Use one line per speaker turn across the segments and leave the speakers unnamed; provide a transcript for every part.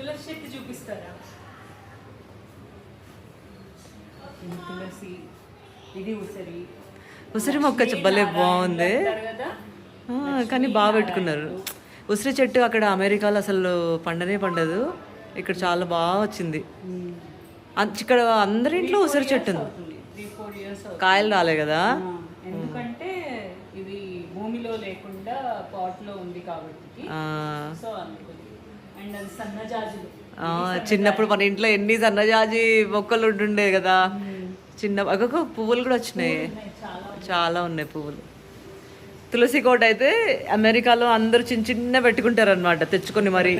తులసి చెట్టు చూపిస్తారా? తులసి ఇది ఉసిరి.
ఉసిరి మొక్క భలే బాగుంది. కానీ బాగా పెట్టుకున్నారు. ఉసిరి చెట్టు అక్కడ అమెరికాలో అసలు పండనే పండదు. ఇక్కడ చాలా బాగా వచ్చింది. అం- ఇక్కడ అందరింట్లో ఉసిరి చెట్టు ఉంది. కాయలు రాలే కదా?
ఎందుకంటే ఇది భూమిలో లేకుండా పాట్లో ఉంది కాబట్టి. సో
చిన్నప్పుడు మన ఇంట్లో ఎన్ని సన్నజాజి మొక్కలు ఉంటుండే కదా. చిన్న పువ్వులు కూడా వచ్చినాయి.
చాలా
ఉన్నాయి. పువ్వులు. తులసి కోట అయితే అమెరికాలో అందరూ చిన్న చిన్న పెట్టుకుంటారు అనమాట తెచ్చుకొని మరి.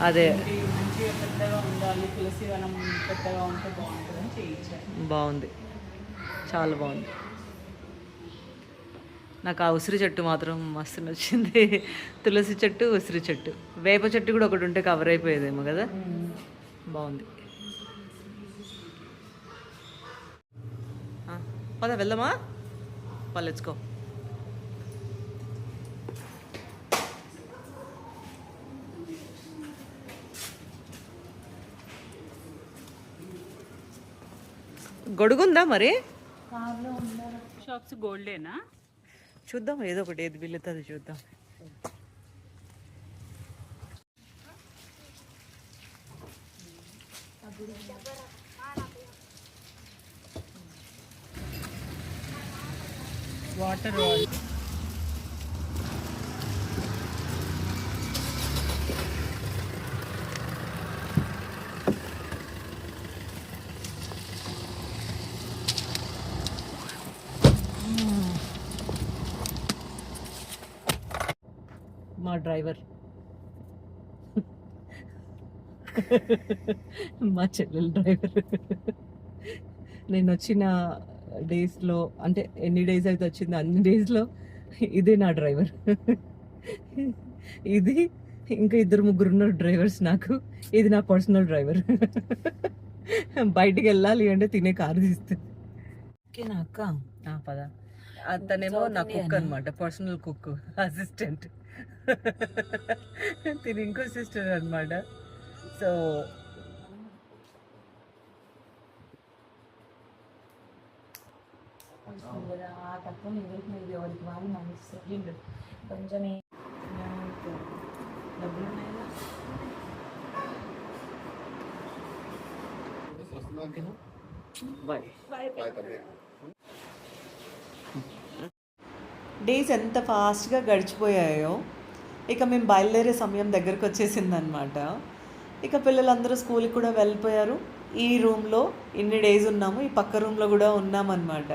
అదే. బాగుంది. చాలా బాగుంది. నాకు ఆ ఉసిరి చెట్టు మాత్రం మస్తు నచ్చింది. తులసి చెట్టు ఉసిరి చెట్టు. వేప చెట్టు కూడా ఒకటి ఉంటే కవర్ అయిపోయేదేమో కదా? బాగుంది. పద వెళ్దామా? పల్లెచ్చుకో గొడుగుందా మరి?
షాప్స్ గోల్డేనా?
చూద్దాం ఏదో ఒకటి ఏది వీళ్ళతో చూద్దాం.
వాటర్
మా డ్రైవర్. మా చెల్లెల డ్రైవర్. నేను వచ్చిన డేస్లో అంటే ఎన్ని డేస్ అయితే వచ్చిందో అన్ని డేస్లో ఇదే నా డ్రైవర్. ఇది ఇంకా ఇద్దరు ముగ్గురు ఉన్నారు డ్రైవర్స్ నాకు. ఇది నా పర్సనల్ డ్రైవర్. బయటికి వెళ్ళాలి అంటే తినే కారు తీస్తుంది ఓకేనా అక్క? పద. అతనేమో నా కుక్ అనమాట పర్సనల్ కుక్ అసిస్టెంట్. తిని ఇంకో సిస్టర్ అనమాట సో
ఆ తత్వం ఎవరికి మీరు ఎవరికి వాళ్ళు కొంచెం
డబ్బులు ఉన్నాయా బాయ్ డేస్ ఎంత ఫాస్ట్గా గడిచిపోయాయో ఇక మేము బయలుదేరే సమయం దగ్గరకు వచ్చేసిందనమాట ఇక పిల్లలందరూ స్కూల్కి కూడా వెళ్ళిపోయారు. ఈ రూమ్లో ఇన్ని డేస్ ఉన్నాము ఈ పక్క రూమ్లో కూడా ఉన్నామన్నమాట.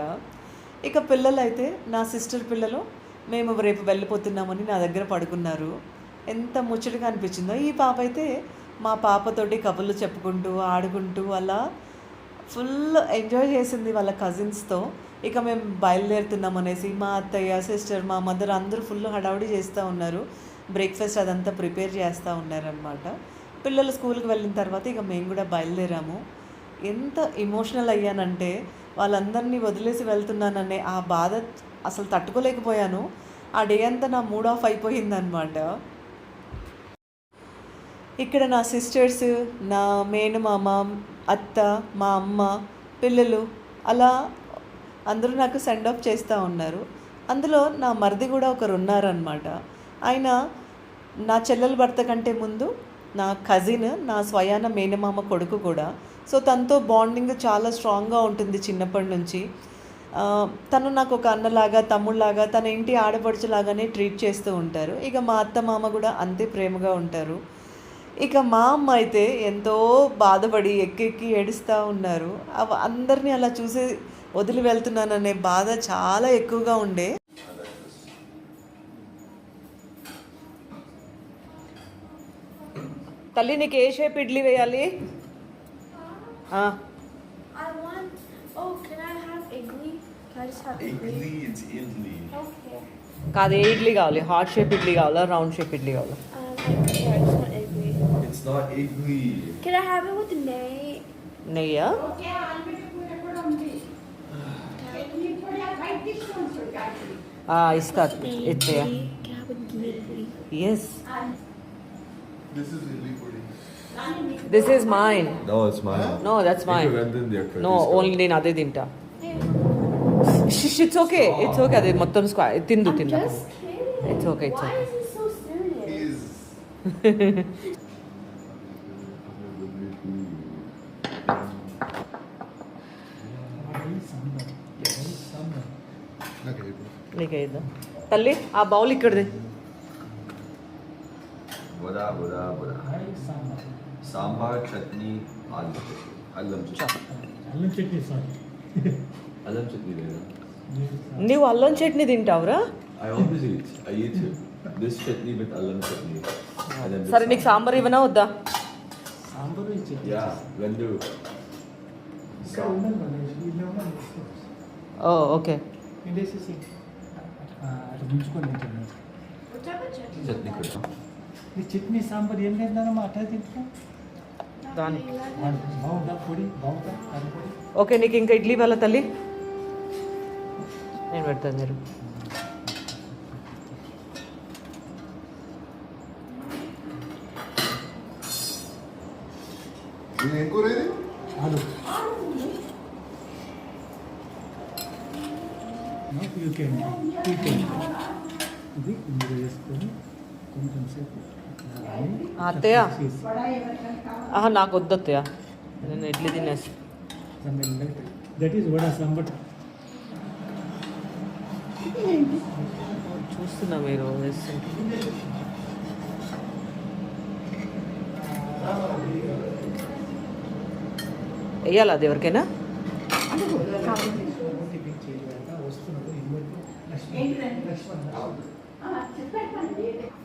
ఇక పిల్లలైతే నా సిస్టర్ పిల్లలు మేము రేపు వెళ్ళిపోతున్నామని నా దగ్గర పడుకున్నారు. ఎంత ముచ్చటగా అనిపించిందో. ఈ పాప అయితే మా పాపతోటి కబుర్లు చెప్పుకుంటూ ఆడుకుంటూ అలా ఫుల్ ఎంజాయ్ చేసింది వాళ్ళ కజిన్స్తో. ఇక మేము బయలుదేరుతున్నాం అనేసి మా అత్తయ్య సిస్టర్ మా మదర్ అందరూ ఫుల్ హడావుడి చేస్తూ ఉన్నారు. బ్రేక్ఫాస్ట్ అదంతా ప్రిపేర్ చేస్తూ ఉన్నారనమాట పిల్లలు స్కూల్కి వెళ్ళిన తర్వాత ఇక మేము కూడా బయలుదేరాము. ఎంత ఇమోషనల్ అయ్యానంటే వాళ్ళందరినీ వదిలేసి వెళ్తున్నాననే ఆ బాధ అసలు తట్టుకోలేకపోయాను. ఆ డే అంతా నా మూడ్ ఆఫ్ అయిపోయిందనమాట ఇక్కడ నా సిస్టర్స్ నా మేనమామ అత్త మా అమ్మ పిల్లలు అలా అందరూ నాకు సెండ్ ఆఫ్ చేస్తూ ఉన్నారు. అందులో నా మరిది కూడా ఒకరు ఉన్నారనమాట ఆయన నా చెల్లెల భర్త కంటే ముందు నా కజిన్ నా స్వయాన మేనమామ కొడుకు కూడా. సో తనతో బాండింగ్ చాలా స్ట్రాంగ్గా ఉంటుంది చిన్నప్పటి నుంచి. తను నాకు ఒక అన్నలాగా తమ్ముళ్ళలాగా తన ఇంటి ఆడపడుచులాగానే ట్రీట్ చేస్తూ ఉంటారు. ఇక మా అత్త మామ కూడా అంతే ప్రేమగా ఉంటారు. ఇక మా అమ్మ అయితే ఎంతో బాధపడి ఎక్కెక్కి ఏడుస్తూ ఉన్నారు. అవ అందరినీ అలా చూసి వదిలి వెళ్తున్నాననే బాధ చాలా ఎక్కువగా ఉండే. తల్లి నీకు ఏ షేప్ ఇడ్లీ వేయాలి ఆ,
I want. Oh, can I have igli? Can I just have igli?
Igli, it's Italy.
Okay.
కాదు ఏ ఇడ్లీ కావాలి హార్ట్ షేప్ ఇడ్లీ కావాలా రౌండ్ షేప్ ఇడ్లీ కావాలా
Um, yeah, I just want igli.
It's not Igli.
Can I have it with nay?
నెయ్యా ఆ, ఇస్తా ఎత్తయ్యా
Can I have a ghee, please?
Yes
This is idli puri.
This is mine
No, it's mine.
No that's mine
Then they're
no only నేను అదే తింటా it's okay it's okay అది మొత్తం స్క్వా తిందు
I'm
తిందా
just kidding.
It's okay, it's
Why
okay.
is he so serious?
Okay.
నీకే ఇద్దాం తల్లి ఆ bowl ఇక్కడిది
Vada, vada, vada. Sambar, chutney, aloo. Allam chutney.
అల్లం chutney sir
Allam chutney there.
నువ్వు అల్లం chutney తింటావురా
I always eat. I eat this chutney with allam chutney. And then this
సరే నీకు సాంబార్ ఇవ్వనా వద్దా
సాంబారు చట్నీ వీళ్ళు ఉన్నారు
ఓ ఓకే
చట్నీ సాంబార్ ఏం లేదన్నా అట్లా తింటున్నా
దాని
బాగుందా పొడి బాగుందా కారం పొడి
ఓకే నీకు ఇంకా ఇడ్లీ వాళ్ళ తల్లి నేను పెడతాను మీరు
ఇది ఏం కూర ఇది
ఆలు యూకే యూకే ఇది ఇందులో వేసుకొని కొంచెం సేపు ఇట్లా అని
అత్తయ్య. ఆహా నాకు వద్దు అత్తయ్య. నేను ఇడ్లీ తినేసి
దట్ ఈస్ వడా సాంబార్
చూస్తున్నా మీరు వెయ్యాలి అది ఎవరికైనా?
టిఫిన్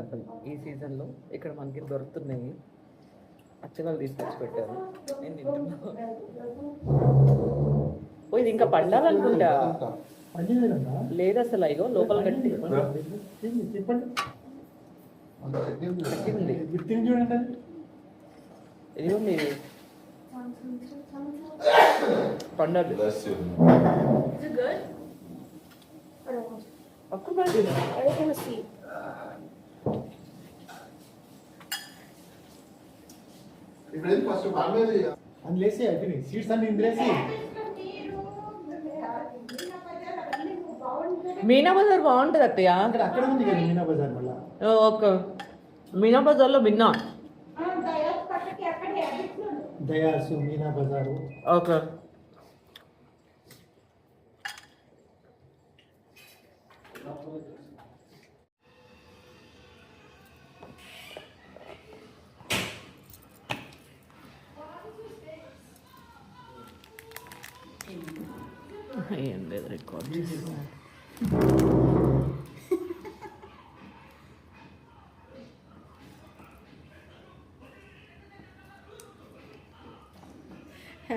సీతాఫలం ఈ సీజన్లో ఇక్కడ మనకి దొరుకుతున్నాయి. అచ్చగాలు తీసుకొచ్చి పెట్టారు. నేను తింటున్నా. ఓ ఇది ఇంకా పండాలనుకుంటా. లేదు అసలు అయ్యో లోపల గట్టి
చెప్పండి
ఉంది
మీరు తిని
ఇప్పుడు ఫస్ట్ బాగా
అందులో వేసి అయిపోయినాయి సీట్స్ అన్ని ఇందులో వేసి
మీనా బజార్ బాగుంటుంది అత్తయ్య.
అక్కడ అక్కడ ఉంది కదా మీనా బజార్ మళ్ళా.
ఓకే. మీనా బజార్లో విన్నా
దయాసు
Meena Bazaar.
Okay.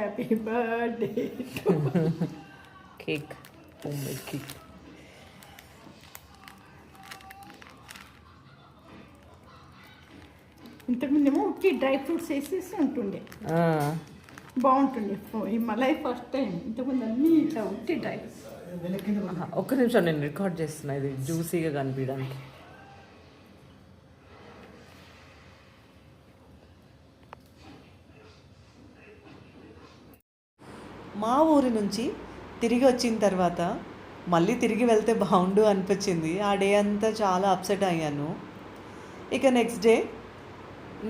happy
birthday cake homemade cake
ఇంతకుముందేమో ఉట్టి డ్రై ఫ్రూట్స్ వేసేసి ఉంటుండే బాగుంటుండే ఫో- ఈ మలై ఫస్ట్ టైం ఇంతకుముందు అన్నీ ఇట్లా ఉట్టి డ్రై
ఒక్క నిమిషం నేను రికార్డ్ చేస్తున్నా ఇది జ్యూసీగా కనిపించడానికి మా ఊరి నుంచి తిరిగి వచ్చిన తర్వాత మళ్ళీ తిరిగి వెళ్తే బాగుండు అనిపించింది. ఆ డే అంతా చాలా అప్సెట్ అయ్యాను. ఇక నెక్స్ట్ డే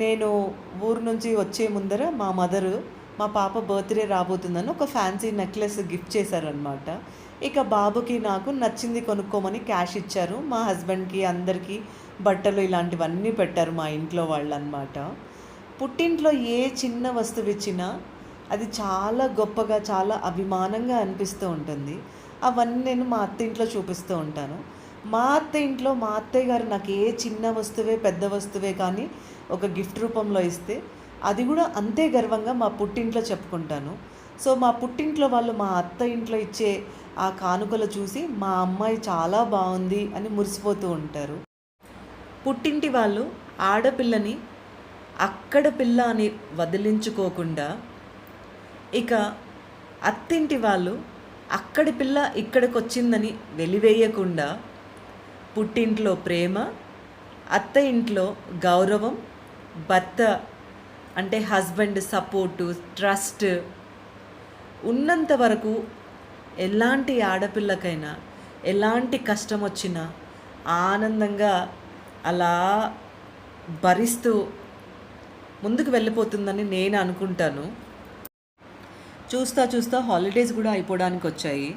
నేను ఊరు నుంచి వచ్చే ముందర మా మదరు మా పాప బర్త్డే రాబోతుందని ఒక ఫ్యాన్సీ నెక్లెస్ గిఫ్ట్ చేశారనమాట ఇక బాబుకి నాకు నచ్చింది కొనుక్కోమని క్యాష్ ఇచ్చారు. మా హస్బెండ్కి అందరికీ బట్టలు ఇలాంటివన్నీ పెట్టారు మా ఇంట్లో వాళ్ళు అనమాట పుట్టింట్లో ఏ చిన్న వస్తువు ఇచ్చినా అది చాలా గొప్పగా చాలా అభిమానంగా అనిపిస్తూ ఉంటుంది. అవన్నీ నేను మా అత్త ఇంట్లో చూపిస్తూ ఉంటాను. మా అత్త ఇంట్లో మా అత్తయ్య గారు నాకు ఏ చిన్న వస్తువే పెద్ద వస్తువే కానీ ఒక గిఫ్ట్ రూపంలో ఇస్తే అది కూడా అంతే గర్వంగా మా పుట్టింట్లో చెప్పుకుంటాను. సో మా పుట్టింట్లో వాళ్ళు మా అత్త ఇంట్లో ఇచ్చే ఆ కానుకలు చూసి మా అమ్మాయి చాలా బాగుంది అని మురిసిపోతూ ఉంటారు. పుట్టింటి వాళ్ళు ఆడపిల్లని అక్కడ పిల్ల అని వదిలించుకోకుండా ఇక అత్తింటి వాళ్ళు అక్కడి పిల్ల ఇక్కడికి వచ్చిందని వెలివేయకుండా పుట్టింట్లో ప్రేమ అత్త ఇంట్లో గౌరవం భర్త అంటే హస్బెండ్ సపోర్టు ట్రస్ట్ ఉన్నంత వరకు ఎలాంటి ఆడపిల్లకైనా ఎలాంటి కష్టం వచ్చినా ఆనందంగా అలా భరిస్తూ ముందుకు వెళ్ళిపోతుందని నేను అనుకుంటాను. చూస్తా చూస్తా హాలిడేస్ కూడా అయిపోవడానికి వచ్చాయి.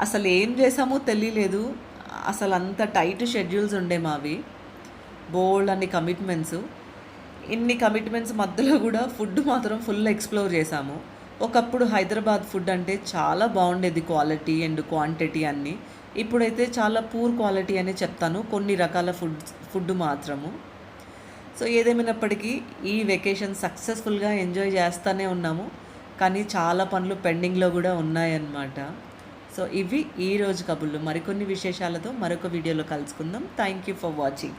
అసలు ఏం చేసామో తెలియలేదు. అసలు అంత టైట్ షెడ్యూల్స్ ఉండే మావి. బోల్డ్ అన్ని కమిట్మెంట్స్ ఇన్ని కమిట్మెంట్స్ మధ్యలో కూడా ఫుడ్ మాత్రం ఫుల్ ఎక్స్ప్లోర్ చేసాము ఒకప్పుడు హైదరాబాద్ ఫుడ్ అంటే చాలా బాగుండేది క్వాలిటీ అండ్ క్వాంటిటీ అన్నీ. ఇప్పుడైతే చాలా పూర్ క్వాలిటీ అని చెప్తాను. కొన్ని రకాల ఫుడ్ ఫుడ్ మాత్రము. సో ఏదేమైనప్పటికీ ఈ వెకేషన్ సక్సెస్ఫుల్గా ఎంజాయ్ చేస్తూనే ఉన్నాము. కానీ చాలా పనులు పెండింగ్లో కూడా ఉన్నాయన్నమాట. సో ఇవి ఈ రోజు కబుర్లు. మరికొన్ని విశేషాలతో మరొక వీడియోలో కలుసుకుందాం. Thank you for watching.